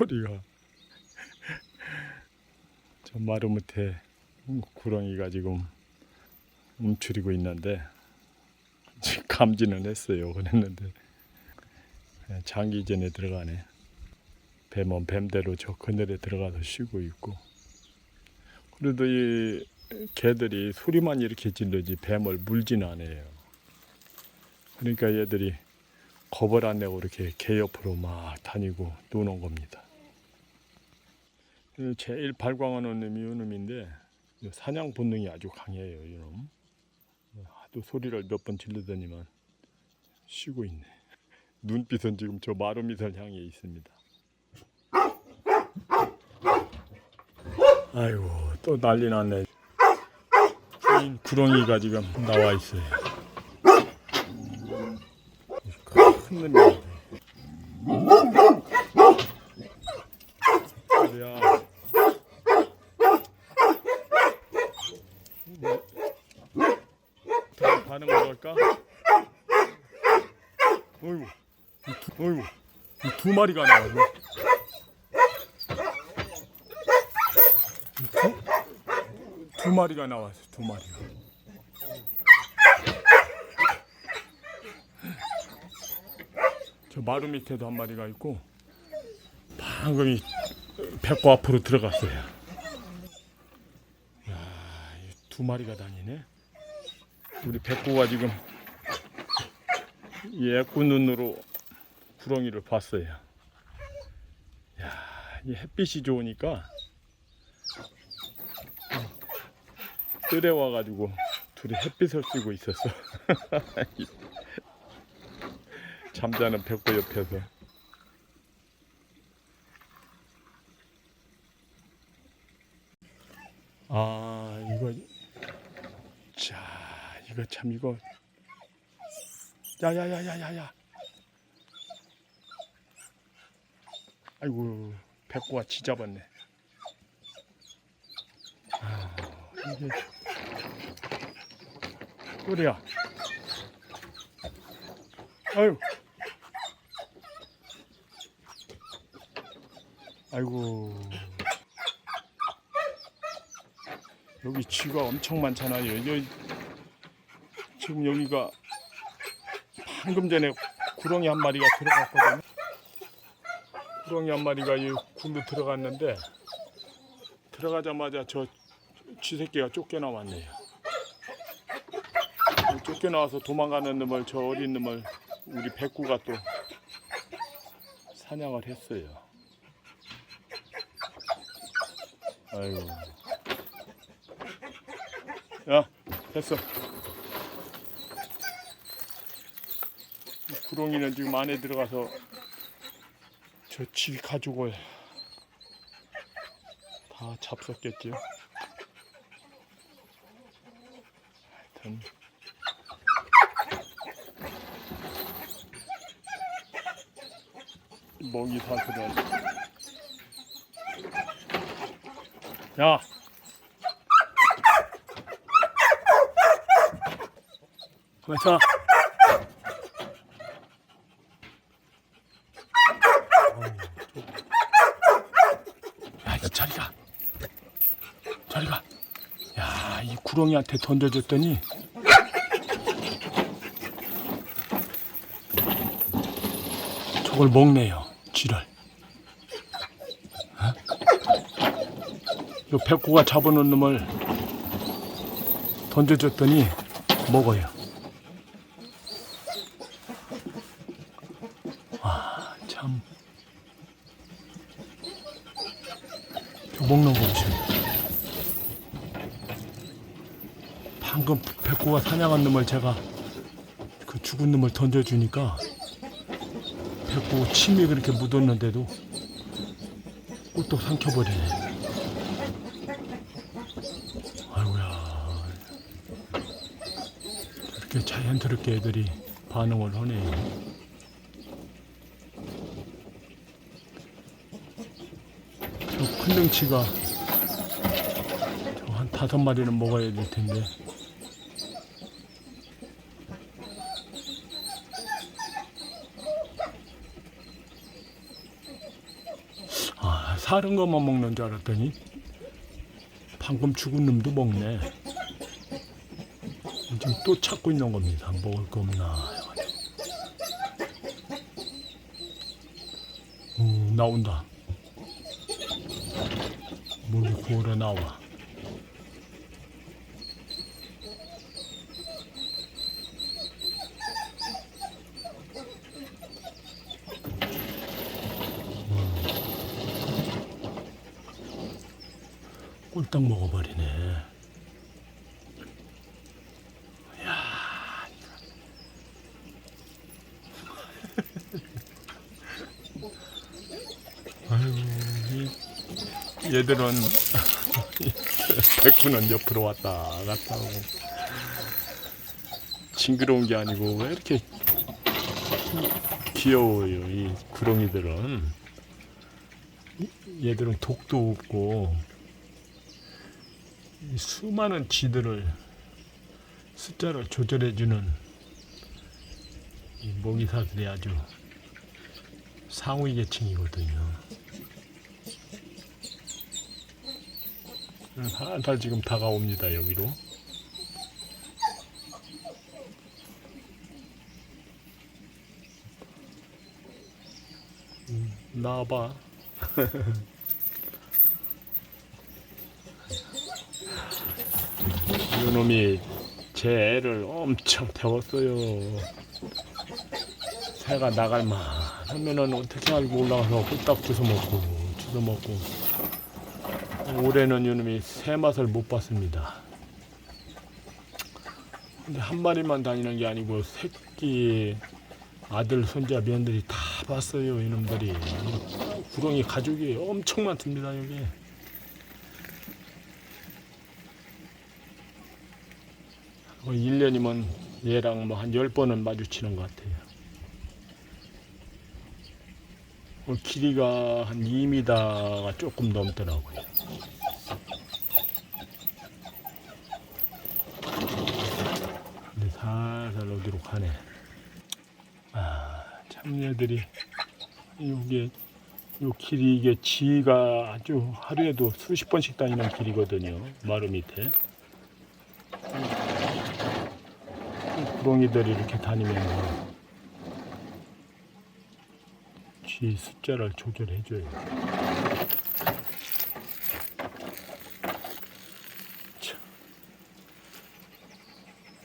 소리가 저 마루밑에 구렁이가 지금 움츠리고 있는데 감지는 했어요. 그랬는데 그냥 장기 전에 들어가네. 뱀은 뱀대로 저 그늘에 들어가서 쉬고 있고 그래도 이 개들이 소리만 이렇게 질르지 뱀을 물지는 않아요. 그러니까 얘들이 겁을 안 내고 이렇게 개 옆으로 막 다니고 노는 겁니다. 그 제일 발광하는 놈이 이 놈인데 이 사냥 본능이 아주 강해요. 이놈. 하도 소리를 몇 번 질르더니만 쉬고 있네. 눈빛은 지금 저 마루미선 향해 있습니다. 아이고 또 난리 났네. 구렁이가 지금 나와 있어요. 큰 놈이. 그래야. 어떻게 반응을 할까? 어이구, 이 두, 어이구, 이 두 마리가. 이 두, 두 마리가 나왔어, 두 마리가. 저 마루 밑에도 한 마리가 있고 방금 이 배꼽 앞으로 들어갔어요. 야, 이두 마리가 다니네. 우리 백구가 지금 예쁜 눈으로 구렁이를 봤어요. 야, 이 햇빛이 좋으니까 뜰에 와가지고 둘이 햇빛을 쐬고 있었어. 잠자는 백구 옆에서. 아, 이거 자, 이거 참 이거 야야야야야야. 아이고, 백구가 지잡았네. 아, 이게 소리야. 아유. 아이고. 여기 쥐가 엄청 많잖아요. 여기 지금 여기가 방금 전에 구렁이 한 마리가 들어갔거든요. 구렁이 한 마리가 이 굴로 들어갔는데 들어가자마자 저 쥐새끼가 쫓겨나왔네요. 쫓겨나와서 도망가는 놈을 저 어린 놈을 우리 백구가 또 사냥을 했어요. 아이고. 야, 됐어. 이 구렁이는 지금 안에 들어가서 저 쥐 가죽을 다 잡섰겠지요. 하여튼. 먹이 사슬을 야! 가만 있어 야, 이 저리 가. 저리 가. 구렁이한테 던져줬더니 저걸 먹네요. 쥐를. 어? 요 백구가 잡아놓은 놈을 던져줬더니 먹어요. 와, 참. 저 먹는 거 보세요. 방금 백구가 사냥한 놈을 제가 그 죽은 놈을 던져주니까 백구 침이 그렇게 묻었는데도 꿀떡 삼켜버리네. 아이고야. 이렇게 자연스럽게 애들이 반응을 하네요. 저큰 덩치가 저한 다섯 마리는 먹어야 될 텐데. 사는 것만 먹는 줄 알았더니 방금 죽은 놈도 먹네. 지금 또 찾고 있는 겁니다. 먹을 거 없나. 오, 나온다. 목이 구월에 나와. 꼴딱 먹어버리네. 아유, 이 얘들은 백구는 옆으로 왔다 갔다 하고. 징그러운 게 아니고 왜 이렇게 귀여워요 이 구렁이들은. 이- 얘들은 독도 없고. 이 수많은 쥐들을 숫자를 조절해주는 이 모기사들이 아주 상위 계층이거든요. 한달 지금 다가옵니다 여기로. 음, 나와봐. 이놈이 제 애를 엄청 태웠어요. 새가 나갈 만 하면은 어떻게 알고 올라가서 홀딱 주워 먹고 주워 먹고 올해는 이놈이 새 맛을 못 봤습니다. 근데 한 마리만 다니는 게 아니고 새끼 아들 손자 며느리 다 봤어요 이놈들이 구렁이 가족이 엄청 많습니다 여기. 뭐 1년이면 얘랑 뭐 한 10번은 마주치는 것 같아요. 어, 길이가 한 2m가 조금 넘더라고요. 근데 살살 어디로 가네. 아, 참 얘들이 이게 요 길이 이게 지가 아주 하루에도 수십 번씩 다니는 길이거든요. 마루 밑에. 구렁이들이 이렇게 다니면서 쥐 숫자를 조절해줘요.